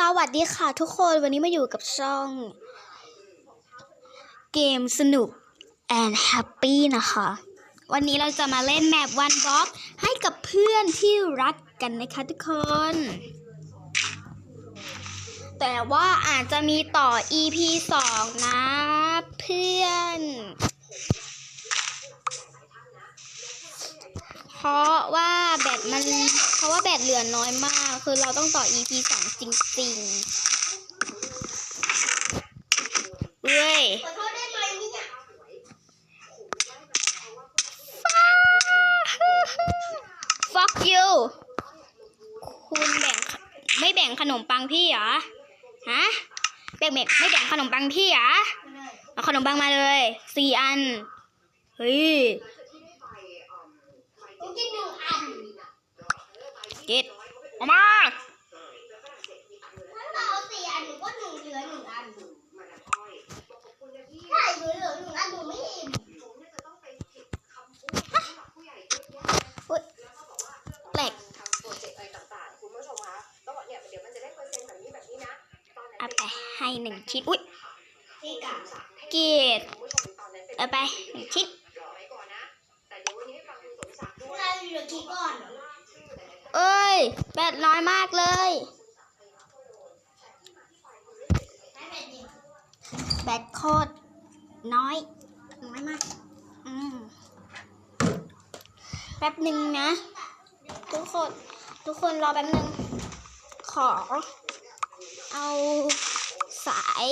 สวัสดีค่ะทุกคนวันนี้มาอยู่กับช่อง เกมสนุก and happy นะคะ วันนี้เราจะมาเล่นแมปวันบล็อกให้กับเพื่อนที่รักกันนะคะทุกคน แต่ว่าอาจจะมีต่อ EP 2 นะเพื่อน เพราะว่าแบตมัน เพราะว่าแบตเหลือน้อยมาก คือเราต้องต่อ EP สองจริงๆเว้ยขอโทษได้ไหมเนี่ย fuck you คุณแบ่งไม่แบ่งขนมปังพี่เหรอ ฮะ แบ่งแบ่งไม่แบ่งขนมปังพี่เหรอ เอาขนมปังมาเลยสี่อัน เฮ้ย กูกินหนึ่งอันเก็ตออกมาถ้าเราเอาสี่อันหนูก็หนึ่งเหลือหนึ่งอันใช่หนูเหลือหนึ่งอันหนูไม่อิ่มแปลกโปรเจกต์อะไรต่างๆคุณผู้ชมคะต้องบอกเนี่ยเดี๋ยวมันจะได้เปอร์เซ็นต์แบบนี้แบบนี้นะตอนนั้นเอาไปให้หนึ่งชิ้นอุ้ยสี่กะเกตคุณผู้ชมตอนนั้นเป็นเอาไปหนึ่งชิ้นรอไว้ก่อน เหลือกี่ก้อน เอ้ยแบตน้อยมากเลยแม่ดิแบตโคตรน้อยน้อยมากอืมแป๊บหนึ่งนะ ทุกคน ทุกคนรอแป๊บหนึ่งขอ เอาสาย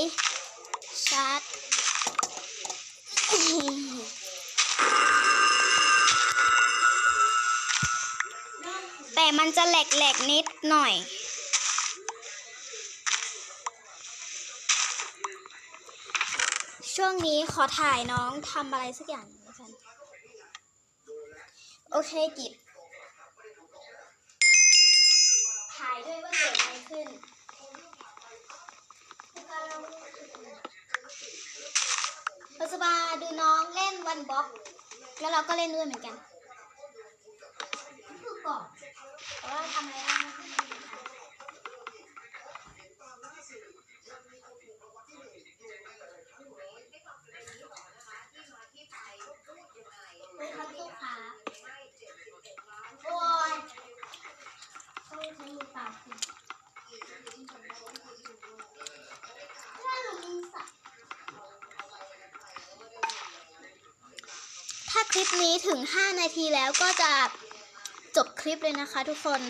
ชาร์จ มันจะแหลกๆนิดหน่อย ช่วงนี้ขอถ่ายน้องทำอะไรสักอย่างแล้วกันโอเคกิบถ่ายด้วยว่าเกิดอะไรขึ้นเราจะมาดูน้องเล่นวันบล็อก แล้วเราก็เล่นด้วยเหมือนกัน ก่อน ว่าทำอะไรได้ไม่ค่อยรู้ค่ะไปทำตุ๊กขาโอ้ยต้องใช้มือเปล่าสิถ้าหนูมีสัตว์ถ้าคลิปนี้ถึง 5 นาทีแล้วก็จะ จบคลิปเลยนะคะทุกคน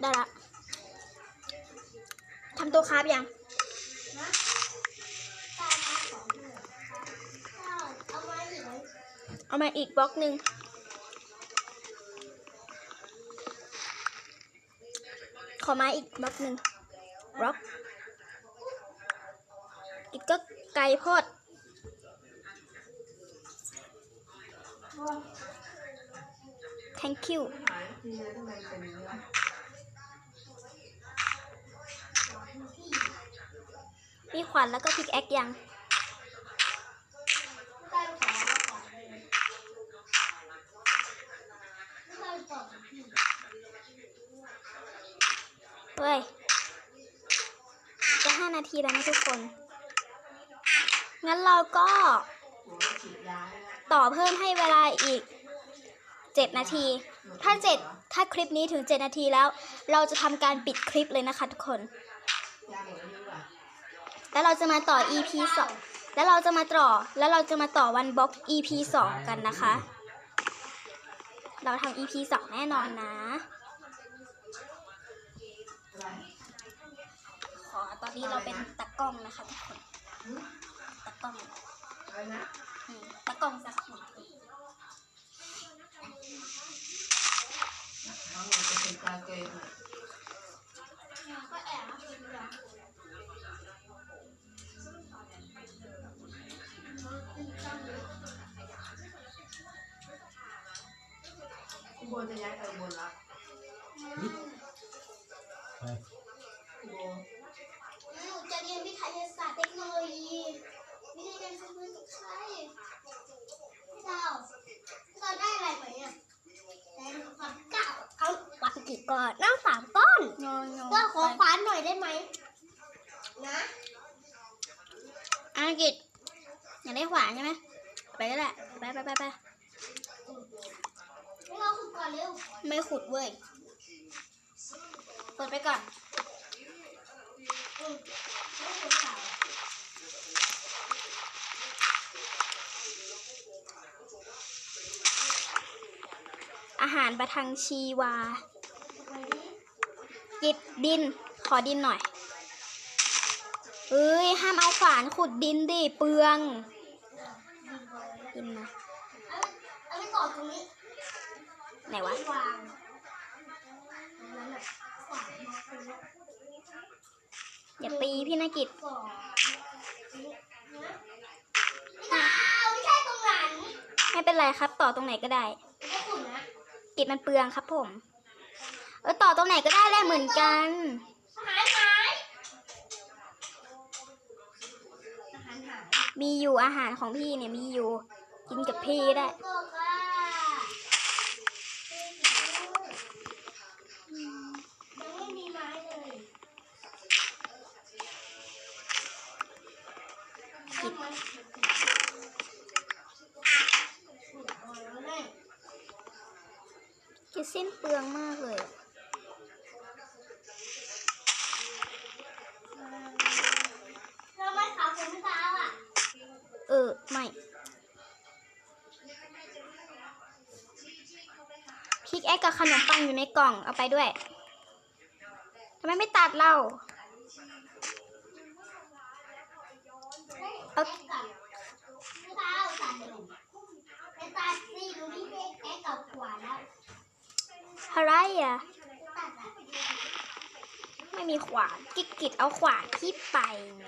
ได้ละทำตัวคาฟยังเอามาอีกไมเอามาอีกบล็อกหนึ่งขอมาอีกบล็อกหนึ่งบล็อกอีกก็ไกลโพด thank you มีขวัญแล้วก็พิกแอคยังเลยไม่ได้ก่อนพี่เฮ้ยจะห้านาทีแล้วนะทุกคน งั้นเราก็ต่อเพิ่มให้เวลาอีก7นาที ถ้า7ถ้าคลิปนี้ถึง7นาทีแล้ว เราจะทำการปิดคลิปเลยนะคะทุกคน แล้วเราจะมาต่อ EP 2แล้วเราจะมาต่อ แล้วเราจะมาต่อวันบล็อก EP 2กันนะคะ เราทำ EP 2แน่นอนนะ ขอตอนนี้เราเป็นตากล้องนะคะทุกคนตากล้องตากล้องสักหนึ่งทีก็แอบมาเป็นอย่าง ไปหนูจะเรียนวิทยาศาสตร์เทคโนโลยีไม่ได้เรียนคำนวณกับใครพี่ดาวพี่ดาวได้อะไรไหมอะได้ความเก่าเขาวัดกี่ก้อนนั่งสามก้อนโยโย่ก็ขอคว้านหน่อยได้ไหมนะอังกฤษอยากได้ขวานใช่ไหมไปก็ได้ไปไปไปไปไม่ เราขุดก่อนเร็ว ไม่ขุดเว้ย เปิดไปก่อนอาหารประทังชีวาไว้ดิกิบดิน ขอดินหน่อย เอ้ย ห้ามเอาขวานขุดดินดิ เปลืองดินนะเอาไปต่อตรงนี้ ไหนวะวางตรงนั้นน่ะขวานมาตรงนี้อย่าตีพี่นกิจก่อนนี่นะพี่ดาวไม่ใช่ตรงนั้นไม่เป็นไรครับ ต่อตรงไหนก็ได้ไม่ขุดนะกิจมันเปลืองครับผม เออต่อตรงไหนก็ได้แหละเหมือนกันหายหายอาหารหายมีอยู่อาหารของพี่เนี่ยมีอยู่ กินกับพี่ได้ กิจสิ้นเปลืองมากเลยอะเราไม่ขาวผมไม่ตาอะเออ ไม่พริกแอคกับขนมปังอยู่ในกล่องเอาไปด้วยทำไมไม่ตัดเราเอากับไม่ตาเอาตัดเลยไม่ตัดสิดูที่เด็กแอ๊กกับขวานแล้ว อะไรอะตัดอะ ไม่มีขวานกิกกิดเอาขวานที่ไปไง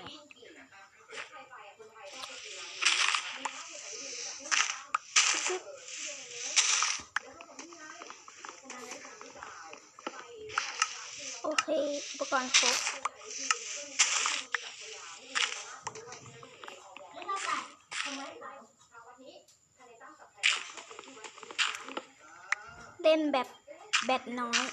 โอเค อุปกรณ์ครบเล่นแบบ แบตน้อย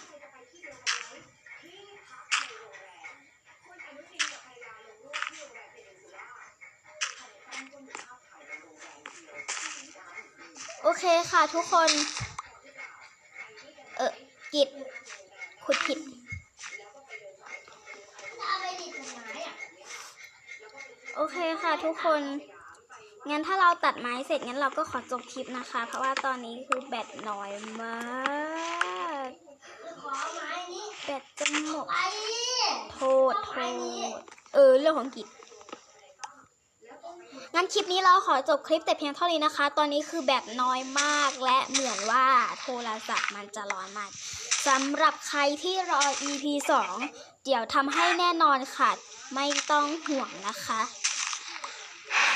โอเคค่ะทุกคน เออกิดขุดผิดจะเอาไปดิดต้นไม้อะโอเคค่ะทุกคน งั้นถ้าเราตัดไม้เสร็จงั้นเราก็ขอจบคลิปนะคะ เพราะว่าตอนนี้คือแบตน้อยมากคือขอไม้นี้แบตจะหมดโทษโทษเออ เรื่องของกิจงั้นคลิปนี้เราขอจบคลิปแต่เพียงเท่านี้นะคะ ตอนนี้คือแบบน้อยมากและเหมือนว่าโทรศัพท์มันจะร้อนมากสำหรับใครที่รอ EP 2 เดี๋ยวทำให้แน่นอนค่ะ ไม่ต้องห่วงนะคะ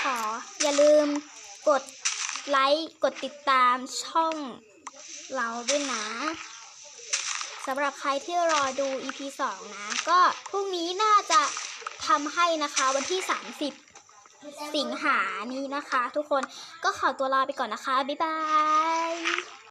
ขออย่าลืมกดไลค์ กดติดตามช่องเราด้วยนะ สำหรับใครที่รอดู EP 2 นะ ก็พรุ่งนี้น่าจะทำให้นะคะวันที่ 30 สิงหานี้นะคะ ทุกคนก็ขอตัวลาไปก่อนนะคะ บ๊ายบาย